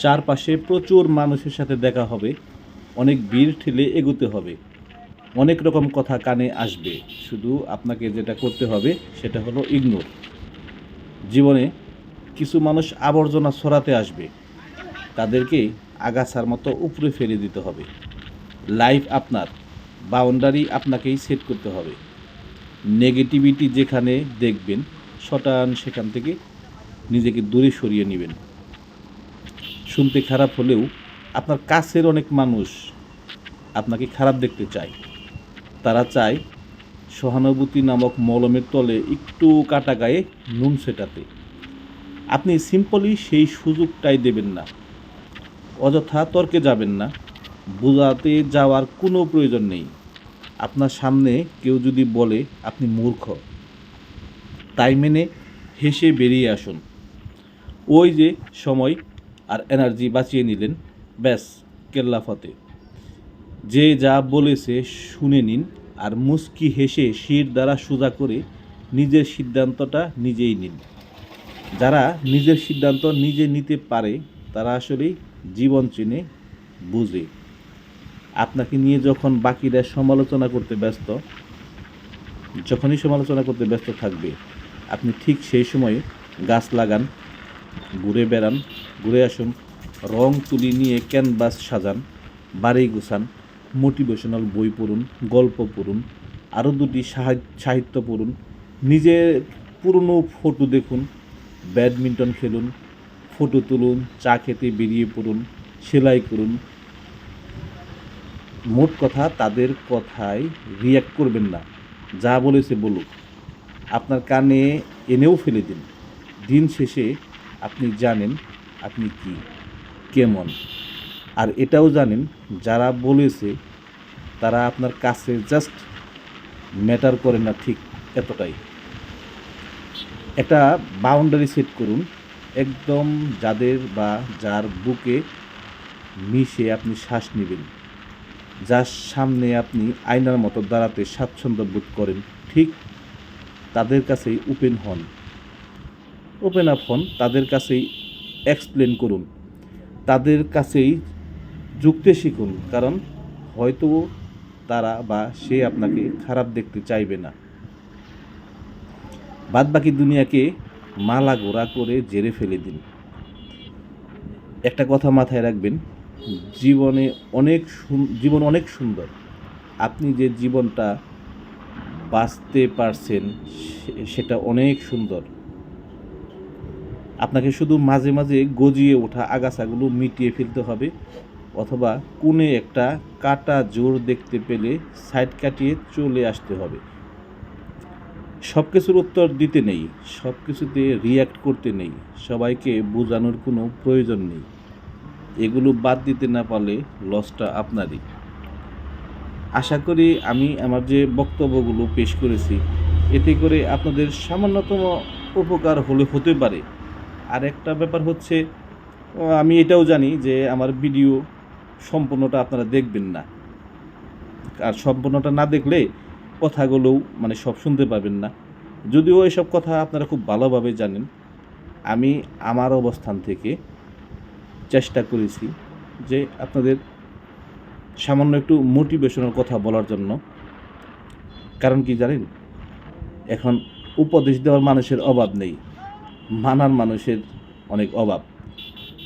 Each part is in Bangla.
চারপাশে প্রচুর মানুষের সাথে দেখা হবে। অনেক ভিড় ঠেলে এগোতে হবে। অনেক রকম কথা কানে আসবে। শুধু আপনাকে যেটা করতে হবে, সেটা হলো ইগনোর জীবনে কিছু মানুষ আবর্জনা ছড়াতে আসবে। তাদেরকে আগাছার মতো উপরে ফেলে দিতে হবে। লাইফ আপনার বাউন্ডারি আপনাকেই সেট করতে হবে। নেগেটিভিটি যেখানে দেখবেন, শটান সেখান থেকে নিজেকে দূরে সরিয়ে নেবেন। শুনতে খারাপ হলেও আপনার কাছের অনেক মানুষ আপনাকে খারাপ দেখতে চায়। তারা চায় সহানুভূতি নামক মলমের তলে একটু কাটা গায়ে নুন সেটাতে আপনি সিম্পলি সেই সুযোগটাই দেবেন না। অযথা তর্কে যাবেন না। বোঝাতে যাওয়ার কোনো প্রয়োজন নেই। আপনার সামনে কেউ যদি বলে, আপনি মূর্খ। তাই মেনে হেসে বেরিয়ে আসুন। ওই যে সময় আর এনার্জি বাঁচিয়ে নিলেন। ব্যাস কেল্লাফতে যে যা বলেছে শুনে নিন আর মুস্কি হেসে শির দ্বারা সোজা করে নিজের সিদ্ধান্তটা নিজেই নিন। যারা নিজের সিদ্ধান্ত নিজে নিতে পারে, তারা আসলেই জীবন চিনে, বুঝে। আপনাকে নিয়ে যখন বাকিরা সমালোচনা করতে ব্যস্ত, যখনই সমালোচনা করতে ব্যস্ত থাকবে, আপনি ঠিক সেই সময়ে গাছ লাগান ঘুরে বেড়ান, ঘুরে আসুন, রং তুলি নিয়ে ক্যানভাস সাজান, বাড়ি গুছান, মোটিভেশনাল বই পড়ুন, গল্প পড়ুন, আরও দুটি সাহা- সাহিত্য পড়ুন, নিজের পুরনো ফটো দেখুন, ব্যাডমিন্টন খেলুন, ফটো তুলুন, চা খেতে বেরিয়ে পড়ুন, সেলাই করুন। মোট কথা তাদের কথায় রিয়াক্ট করবেন না, যা বলেছে বলুক। আপনার কানে এনেও ফেলে দিন। দিন শেষে আপনি জানেন আপনি কি, কেমন। আর এটাও জানেন, যারা বলেছে তারা আপনার কাছে জাস্ট ম্যাটার করে না ঠিক এতটাই। একটা বাউন্ডারি সেট করুন, একদম যাদের বা যার বুকে মিশে আপনি শ্বাস নেবেন, যার সামনে আপনি আয়নার মতো দাঁড়াতে স্বাচ্ছন্দ্য বোধ করেন, ঠিক তাদের কাছেই ওপেন হন। ওপেন আপ হন, তাদের কাছেই এক্সপ্লেন করুন। তাদের কাছেই যুক্তি শিখুন, কারণ হয়তো তারা বা সে আপনাকে খারাপ দেখতে চাইবে না। বাদবাকি দুনিয়াকে মালা গোড়া করে জেরে ফেলে দিন। একটা কথা মাথায় রাখবেন, জীবনে অনেক জীবন অনেক সুন্দর। আপনি যে জীবনটা বাঁচতে পারছেন সেটা অনেক সুন্দর। আপনাকে শুধু মাঝে মাঝে গজিয়ে ওঠা আগাছাগুলো মিটিয়ে ফেলতে হবে, অথবা কোণে একটা কাটা জোর দেখতে পেলে সাইড কাটিয়ে চলে আসতে হবে। সব কিছুর উত্তর দিতে নেই সব কিছুতে রিয়্যাক্ট করতে নেই, সবাইকে বোঝানোর কোনো প্রয়োজন নেই। এগুলো বাদ দিতে না পারলে লসটা আপনারই। আশা করি আমি আমার যে বক্তব্যগুলো পেশ করেছি, এতে করে আপনাদের সামান্যতম উপকার হলে হতে পারে। আর একটা ব্যাপার হচ্ছে, আমি এটাও জানি যে আমার ভিডিও সম্পূর্ণটা আপনারা দেখবেন না। আর সম্পূর্ণটা না দেখলে কথাগুলোও মানে সব শুনতে পাবেন না। যদিও এসব কথা আপনারা খুব ভালোভাবে জানেন, আমি আমার অবস্থান থেকে চেষ্টা করেছি যে আপনাদের সামান্য একটু মোটিভেশনাল কথা বলার জন্য। কারণ কি জানেন? এখন উপদেশ দেওয়ার মানুষের অভাব নেই। মানার মানুষের অনেক অভাব।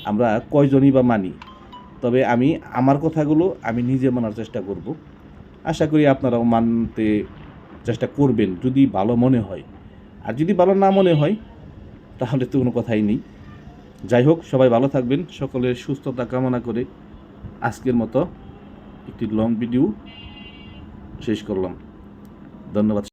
আমরা কয়জনই বা মানি, তবে আমি, আমার কথাগুলো আমি নিজে মানার চেষ্টা করব। আশা করি আপনারাও মানতে চেষ্টা করবেন, যদি ভালো মনে হয়। আর যদি ভালো না মনে হয়, তাহলে তো কোনো কথাই নেই। যাই হোক, সবাই ভালো থাকবেন সকলের সুস্থতা কামনা করে আজকের মতো একটি লং ভিডিও শেষ করলাম। ধন্যবাদ।